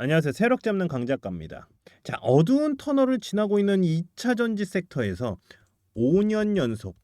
안녕하세요. 세력 잡는 강 작가입니다. 자, 어두운 터널을 지나고 있는 2차 전지 섹터에서 5년 연속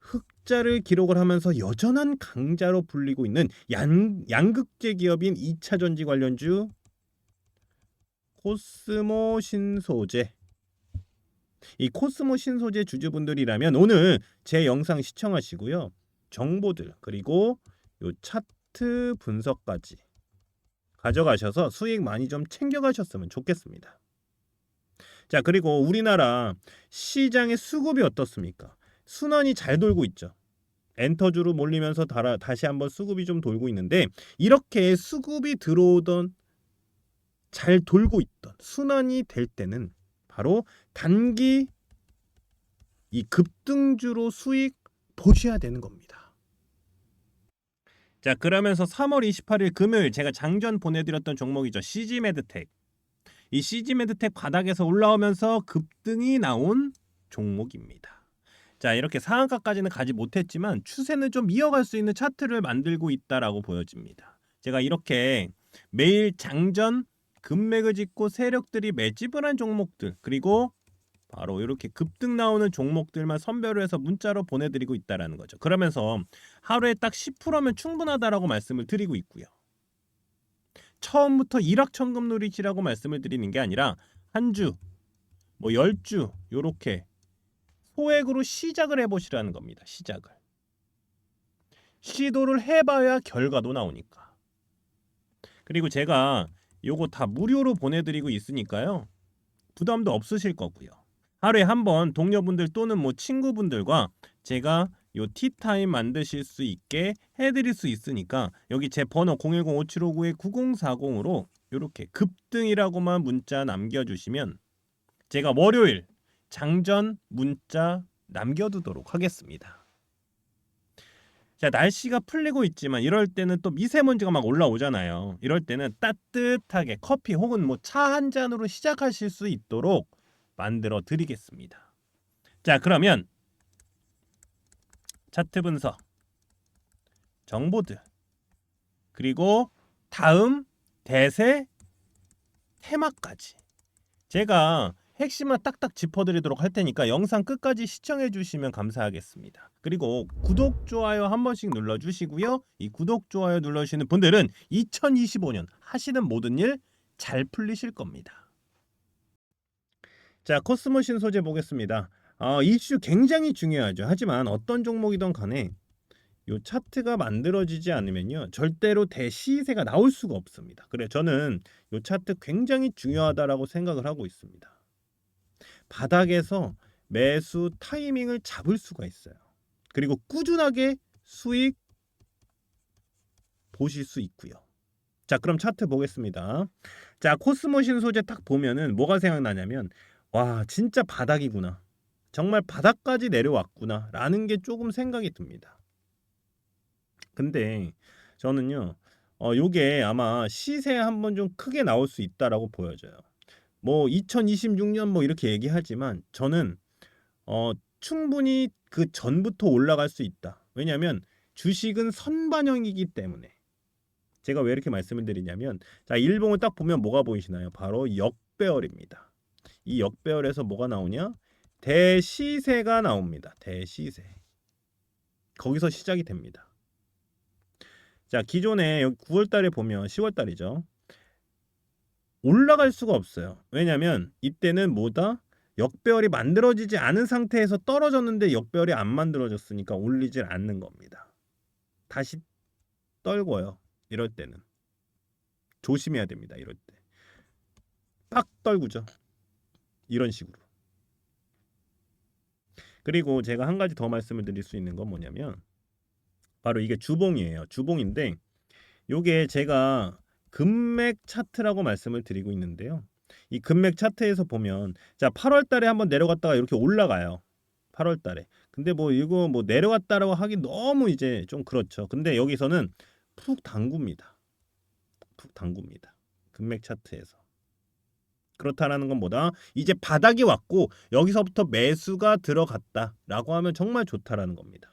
흑자를 기록을 하면서 여전한 강자로 불리고 있는 양, 양극재 기업인 2차 전지 관련주 코스모 신소재 이 코스모 신소재 주주분들이라면 오늘 제 영상 시청하시고요. 정보들 그리고 요 차트 분석까지 가져가셔서 수익 많이 좀 챙겨가셨으면 좋겠습니다. 자, 그리고 우리나라 시장의 수급이 어떻습니까? 순환이 잘 돌고 있죠. 엔터주로 몰리면서 다시 한번 수급이 좀 돌고 있는데 이렇게 수급이 들어오던 잘 돌고 있던 순환이 될 때는 바로 단기 이 급등주로 수익 보셔야 되는 겁니다. 자, 그러면서 3월 28일 금요일 제가 장전 보내드렸던 종목이죠. CG메드텍. 이 CG메드텍 바닥에서 올라오면서 급등이 나온 종목입니다. 자, 이렇게 상한가까지는 가지 못했지만 추세는 좀 이어갈 수 있는 차트를 만들고 있다라고 보여집니다. 제가 이렇게 매일 장전 금맥을 짚고 세력들이 매집을 한 종목들 그리고 바로 이렇게 급등 나오는 종목들만 선별을 해서 문자로 보내드리고 있다라는 거죠. 그러면서 하루에 딱 10%면 충분하다라고 말씀을 드리고 있고요. 처음부터 일확천금 누리시라고 말씀을 드리는 게 아니라 한 주, 뭐 열 주 요렇게 소액으로 시작을 해보시라는 겁니다. 시작을. 시도를 해봐야 결과도 나오니까. 그리고 제가 요거 다 무료로 보내드리고 있으니까요. 부담도 없으실 거고요. 하루에 한 번 동료분들 또는 뭐 친구분들과 제가 요 티타임 만드실 수 있게 해드릴 수 있으니까 여기 제 번호 010-5759-9040으로 이렇게 급등이라고만 문자 남겨주시면 제가 월요일 장전 문자 남겨두도록 하겠습니다. 자, 날씨가 풀리고 있지만 이럴 때는 또 미세먼지가 막 올라오잖아요. 이럴 때는 따뜻하게 커피 혹은 뭐 차 한 잔으로 시작하실 수 있도록 만들어 드리겠습니다. 자, 그러면 차트 분석, 정보들, 그리고 다음 대세 테마까지 제가 핵심만 딱딱 짚어드리도록 할 테니까 영상 끝까지 시청해 주시면 감사하겠습니다. 그리고 구독, 좋아요 한 번씩 눌러주시고요. 이 구독, 좋아요 눌러주시는 분들은 2025년 하시는 모든 일 잘 풀리실 겁니다. 자, 코스모신 소재 보겠습니다. 어, 이슈 굉장히 중요하죠. 하지만 어떤 종목이든 간에 요 차트가 만들어지지 않으면요 절대로 대시세가 나올 수가 없습니다. 그래 저는 요 차트 굉장히 중요하다라고 생각을 하고 있습니다. 바닥에서 매수 타이밍을 잡을 수가 있어요. 그리고 꾸준하게 수익 보실 수 있고요. 자, 그럼 차트 보겠습니다. 자, 코스모신 소재 딱 보면은 뭐가 생각나냐면 와, 진짜 바닥이구나. 정말 바닥까지 내려왔구나. 라는 게 조금 생각이 듭니다. 근데 저는요. 어, 요게 아마 시세 한번 좀 크게 나올 수 있다라고 보여져요. 뭐 2026년 뭐 이렇게 얘기하지만 저는 어 충분히 그 전부터 올라갈 수 있다. 왜냐하면 주식은 선반영이기 때문에 제가 왜 이렇게 말씀을 드리냐면 자 일봉을 딱 보면 뭐가 보이시나요? 바로 역배열입니다. 이 역배열에서 뭐가 나오냐? 대시세가 나옵니다. 대시세. 거기서 시작이 됩니다. 자 기존에 9월 달에 보면 10월 달이죠. 올라갈 수가 없어요. 왜냐하면 이때는 뭐다? 역배열이 만들어지지 않은 상태에서 떨어졌는데 역배열이 안 만들어졌으니까 올리질 않는 겁니다. 다시 떨고요. 이럴 때는 조심해야 됩니다. 이럴 때. 빡 떨구죠. 이런 식으로. 그리고 제가 한 가지 더 말씀을 드릴 수 있는 건 뭐냐면 바로 이게 주봉이에요. 주봉인데 요게 제가 금맥 차트라고 말씀을 드리고 있는데요. 이 금맥 차트에서 보면 자 8월 달에 한번 내려갔다가 이렇게 올라가요. 8월 달에. 근데 뭐 이거 뭐 내려갔다라고 하기 너무 이제 좀 그렇죠. 근데 여기서는 푹 당굽니다. 푹 당굽니다. 금맥 차트에서. 그렇다라는 건 뭐다? 이제 바닥이 왔고 여기서부터 매수가 들어갔다라고 하면 정말 좋다라는 겁니다.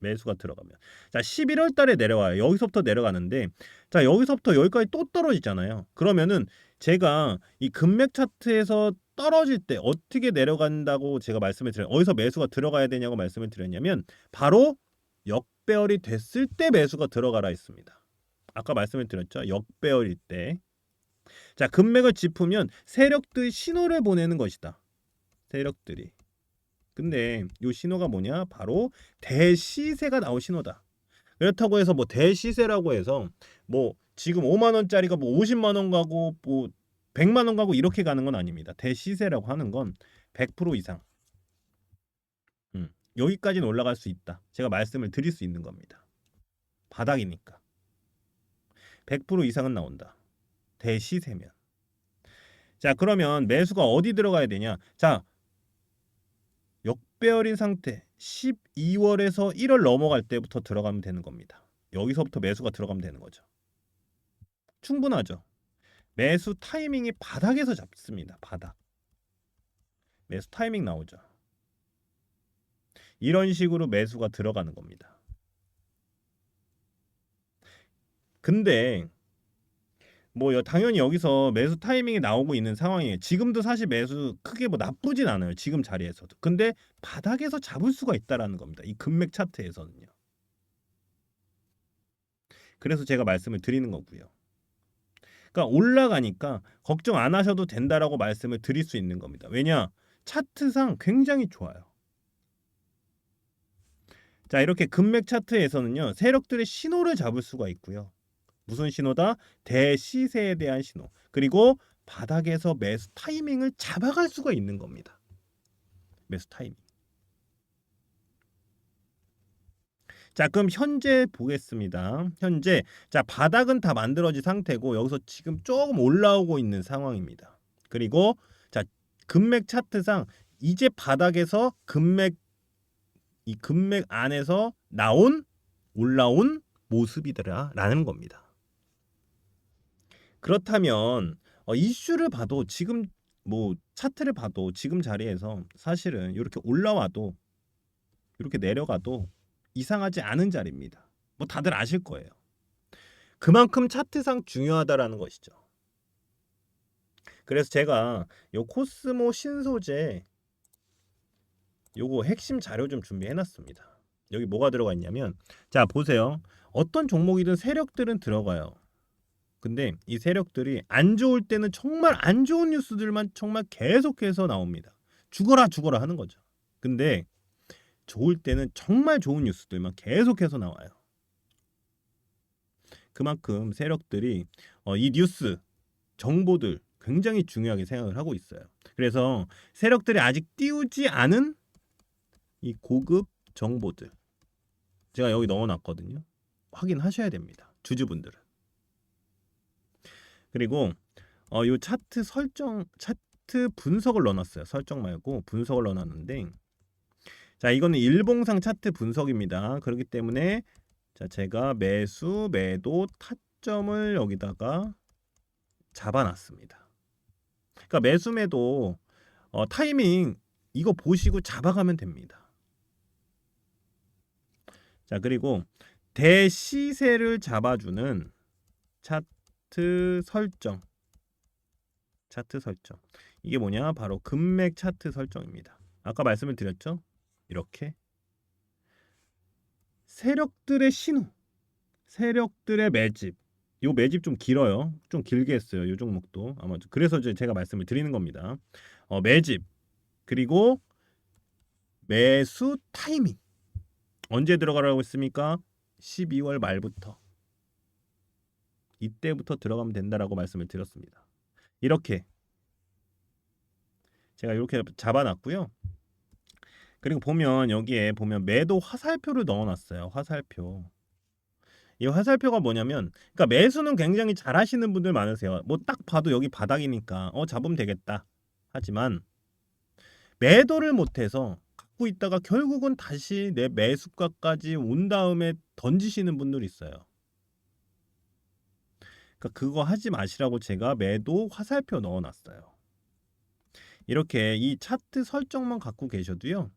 매수가 들어가면. 자, 11월 달에 내려와요. 여기서부터 내려가는데 자, 여기서부터 여기까지 또 떨어지잖아요. 그러면은 제가 이 금맥 차트에서 떨어질 때 어떻게 내려간다고 제가 말씀을 드려요. 어디서 매수가 들어가야 되냐고 말씀을 드렸냐면 바로 역배열이 됐을 때 매수가 들어가라 했습니다. 아까 말씀을 드렸죠. 역배열일 때. 자, 금맥을 짚으면 세력들이 신호를 보내는 것이다. 세력들이. 근데 이 신호가 뭐냐? 바로 대시세가 나올 신호다. 그렇다고 해서 뭐 대시세라고 해서 뭐 지금 5만 원짜리가 뭐 50만 원 가고 뭐 100만 원 가고 이렇게 가는 건 아닙니다. 대시세라고 하는 건 100% 이상. 음, 여기까지는 올라갈 수 있다. 제가 말씀을 드릴 수 있는 겁니다. 바닥이니까. 100% 이상은 나온다. 대시 세면. 자, 그러면 매수가 어디 들어가야 되냐? 자, 역배열인 상태 12월에서 1월 넘어갈 때부터 들어가면 되는 겁니다. 여기서부터 매수가 들어가면 되는 거죠. 충분하죠. 매수 타이밍이 바닥에서 잡습니다. 바닥. 매수 타이밍 나오죠. 이런 식으로 매수가 들어가는 겁니다. 근데 뭐 여- 당연히 여기서 매수 타이밍이 나오고 있는 상황이에요. 지금도 사실 매수 크게 뭐 나쁘진 않아요. 지금 자리에서도. 근데 바닥에서 잡을 수가 있다라는 겁니다. 이 금맥 차트에서는요. 그래서 제가 말씀을 드리는 거고요. 그러니까 올라가니까 걱정 안 하셔도 된다라고 말씀을 드릴 수 있는 겁니다. 왜냐? 차트상 굉장히 좋아요. 자, 이렇게 금맥 차트에서는요. 세력들의 신호를 잡을 수가 있고요. 무슨 신호다? 대시세에 대한 신호. 그리고 바닥에서 매수 타이밍을 잡아갈 수가 있는 겁니다. 매수 타이밍. 자, 그럼 현재 보겠습니다. 현재 자, 바닥은 다 만들어진 상태고 여기서 지금 조금 올라오고 있는 상황입니다. 그리고 자, 금맥 차트상 이제 바닥에서 금맥 이 금맥 안에서 나온 올라온 모습이더라라는 겁니다. 그렇다면 어, 이슈를 봐도 지금 뭐 차트를 봐도 지금 자리에서 사실은 이렇게 올라와도 이렇게 내려가도 이상하지 않은 자리입니다. 뭐 다들 아실 거예요. 그만큼 차트상 중요하다라는 것이죠. 그래서 제가 요 코스모 신소재 요거 핵심 자료 좀 준비해 놨습니다. 여기 뭐가 들어가 있냐면 자, 보세요. 어떤 종목이든 세력들은 들어가요. 근데 이 세력들이 안 좋을 때는 정말 안 좋은 뉴스들만 정말 계속해서 나옵니다. 죽어라 죽어라 하는 거죠. 근데 좋을 때는 정말 좋은 뉴스들만 계속해서 나와요. 그만큼 세력들이 어, 이 뉴스 정보들 굉장히 중요하게 생각을 하고 있어요. 그래서 세력들이 아직 띄우지 않은 이 고급 정보들 제가 여기 넣어놨거든요. 확인하셔야 됩니다. 주주분들은. 그리고 어, 요 차트 설정 차트 분석을 넣어놨어요. 설정 말고 분석을 넣어놨는데 자 이거는 일봉상 차트 분석입니다. 그렇기 때문에 자 제가 매수 매도 타점을 여기다가 잡아놨습니다. 그러니까 매수 매도 어, 타이밍 이거 보시고 잡아가면 됩니다. 자 그리고 대시세를 잡아주는 차트 설정 차트 설정 이게 뭐냐 바로 금맥 차트 설정입니다. 아까 말씀을 드렸죠? 이렇게 세력들의 신호, 세력들의 매집. 요 매집 좀 길어요. 좀 길게 했어요. 요 종목도 아마 그래서 제가 말씀을 드리는 겁니다. 어, 매집 그리고 매수 타이밍 언제 들어가라고 했습니까? 12월 말부터 이때부터 들어가면 된다라고 말씀을 드렸습니다. 이렇게 제가 이렇게 잡아놨고요. 그리고 보면 여기에 보면 매도 화살표를 넣어놨어요. 화살표. 이 화살표가 뭐냐면, 그러니까 매수는 굉장히 잘 하시는 분들 많으세요. 뭐 딱 봐도 여기 바닥이니까 어 잡으면 되겠다. 하지만 매도를 못해서 갖고 있다가 결국은 다시 내 매수가까지 온 다음에 던지시는 분들이 있어요. 그러니까 그거 하지 마시라고 제가 매도 화살표 넣어놨어요. 이렇게 이 차트 설정만 갖고 계셔도요.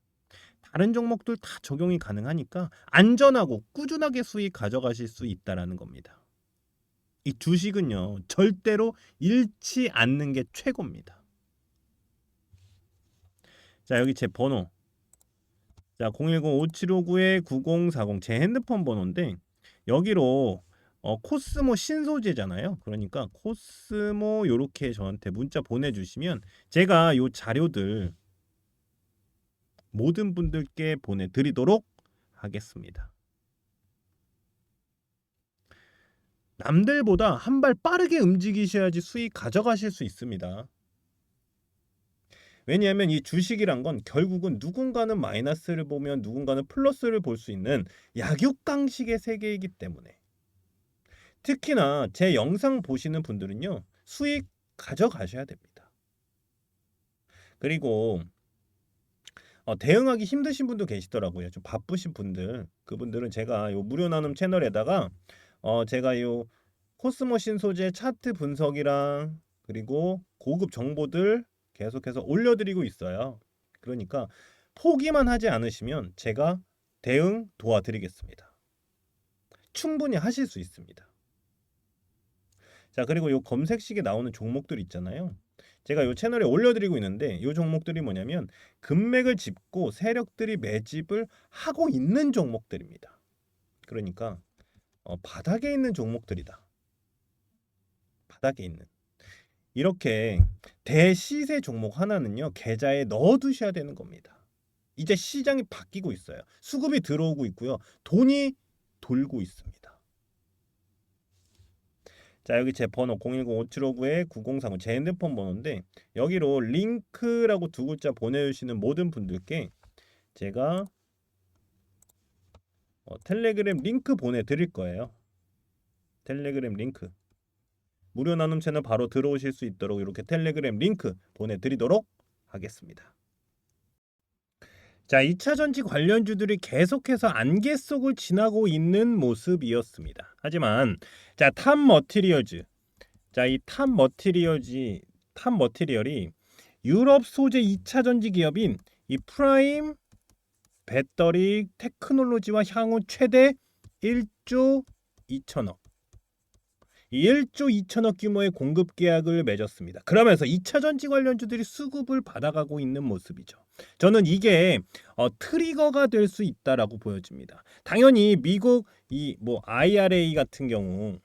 다른 종목들 다 적용이 가능하니까 안전하고 꾸준하게 수익 가져가실 수 있다라는 겁니다. 이 주식은요 절대로 잃지 않는 게 최고입니다. 자 여기 제 번호 자 010-5759-9040 제 핸드폰 번호인데 여기로 어, 코스모 신소재잖아요. 그러니까 코스모 요렇게 저한테 문자 보내주시면 제가 요 자료들 모든 분들께 보내드리도록 하겠습니다. 남들보다 한 발 빠르게 움직이셔야지 수익 가져가실 수 있습니다. 왜냐하면 이 주식이란 건 결국은 누군가는 마이너스를 보면 누군가는 플러스를 볼 수 있는 약육강식의 세계이기 때문에 특히나 제 영상 보시는 분들은요 수익 가져가셔야 됩니다. 그리고 어, 대응하기 힘드신 분도 계시더라고요. 좀 바쁘신 분들 그분들은 제가 요 무료 나눔 채널에다가 어, 제가 요 코스모 신 소재 차트 분석이랑 그리고 고급 정보들 계속해서 올려드리고 있어요. 그러니까 포기만 하지 않으시면 제가 대응 도와드리겠습니다. 충분히 하실 수 있습니다. 자 그리고 요 검색식에 나오는 종목들 있잖아요. 제가 요 채널에 올려드리고 있는데 요 종목들이 뭐냐면 금맥을 짚고 세력들이 매집을 하고 있는 종목들입니다. 그러니까 어, 바닥에 있는 종목들이다. 바닥에 있는 이렇게 대시세 종목 하나는요 계좌에 넣어두셔야 되는 겁니다. 이제 시장이 바뀌고 있어요. 수급이 들어오고 있고요. 돈이 돌고 있습니다. 자 여기 제 번호 010-5759-9035제 핸드폰 번호인데 여기로 링크라고 두 글자 보내주시는 모든 분들께 제가 어, 텔레그램 링크 보내드릴 거예요. 텔레그램 링크 무료 나눔 채널 바로 들어오실 수 있도록 이렇게 텔레그램 링크 보내드리도록 하겠습니다. 자, 2차 전지 관련주들이 계속해서 안개 속을 지나고 있는 모습이었습니다. 하지만 자, 탑 머티리얼즈. 자, 이 탑 머티리얼즈 탑 머티리얼이 유럽 소재 2차 전지 기업인 이 프라임 배터리 테크놀로지와 향후 최대 1조 2천억 이 1조 2천억 규모의 공급 계약을 맺었습니다. 그러면서 2차 전지 관련주들이 수급을 받아가고 있는 모습이죠. 저는 이게 어, 트리거가 될 수 있다라고 보여집니다. 당연히 미국 이 뭐 IRA 같은 경우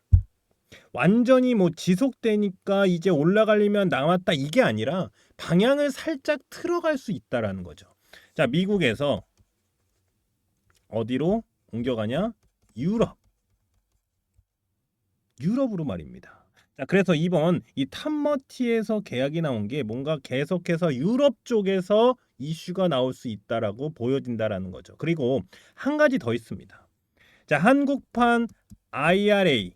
완전히 뭐 지속되니까 이제 올라가려면 남았다 이게 아니라 방향을 살짝 틀어갈 수 있다라는 거죠. 자, 미국에서 어디로 옮겨가냐? 유럽. 유럽으로 말입니다. 자, 그래서 이번 이 탑머티에서 계약이 나온 게 뭔가 계속해서 유럽 쪽에서 이슈가 나올 수 있다라고 보여진다라는 거죠. 그리고 한 가지 더 있습니다. 자, 한국판 IRA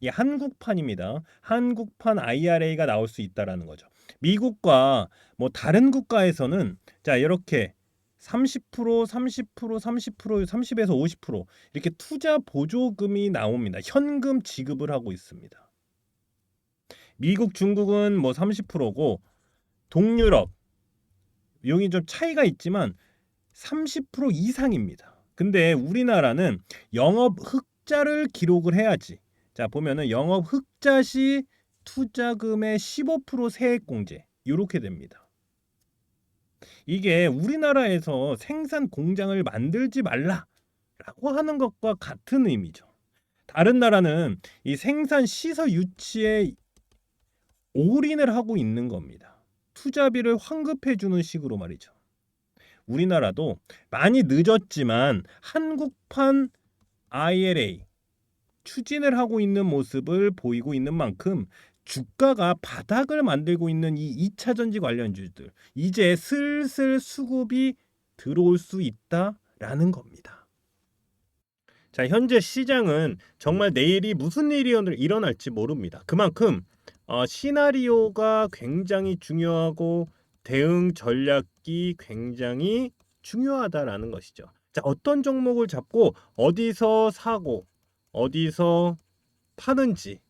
이 한국판입니다. 한국판 IRA가 나올 수 있다라는 거죠. 미국과 뭐 다른 국가에서는 자 이렇게 30% 30% 30% 30에서 50% 이렇게 투자 보조금이 나옵니다. 현금 지급을 하고 있습니다. 미국, 중국은 뭐 30%고 동유럽 여기 좀 차이가 있지만 30% 이상입니다. 근데 우리나라는 영업 흑자를 기록을 해야지. 자, 보면은 영업 흑자 시 투자금의 15% 세액 공제 이렇게 됩니다. 이게 우리나라에서 생산 공장을 만들지 말라라고 하는 것과 같은 의미죠. 다른 나라는 이 생산 시설 유치에 올인을 하고 있는 겁니다. 투자비를 환급해 주는 식으로 말이죠. 우리나라도 많이 늦었지만 한국판 ILA 추진을 하고 있는 모습을 보이고 있는 만큼 주가가 바닥을 만들고 있는 이 2차 전지 관련주들 이제 슬슬 수급이 들어올 수 있다라는 겁니다. 자, 현재 시장은 정말 내일이 무슨 일이 일어날지 모릅니다. 그만큼 어, 시나리오가 굉장히 중요하고 대응 전략이 굉장히 중요하다라는 것이죠. 자, 어떤 종목을 잡고 어디서 사고 어디서 파는지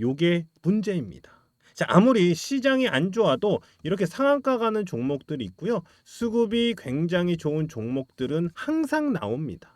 요게 문제입니다. 자, 아무리 시장이 안 좋아도 이렇게 상한가 가는 종목들이 있고요. 수급이 굉장히 좋은 종목들은 항상 나옵니다.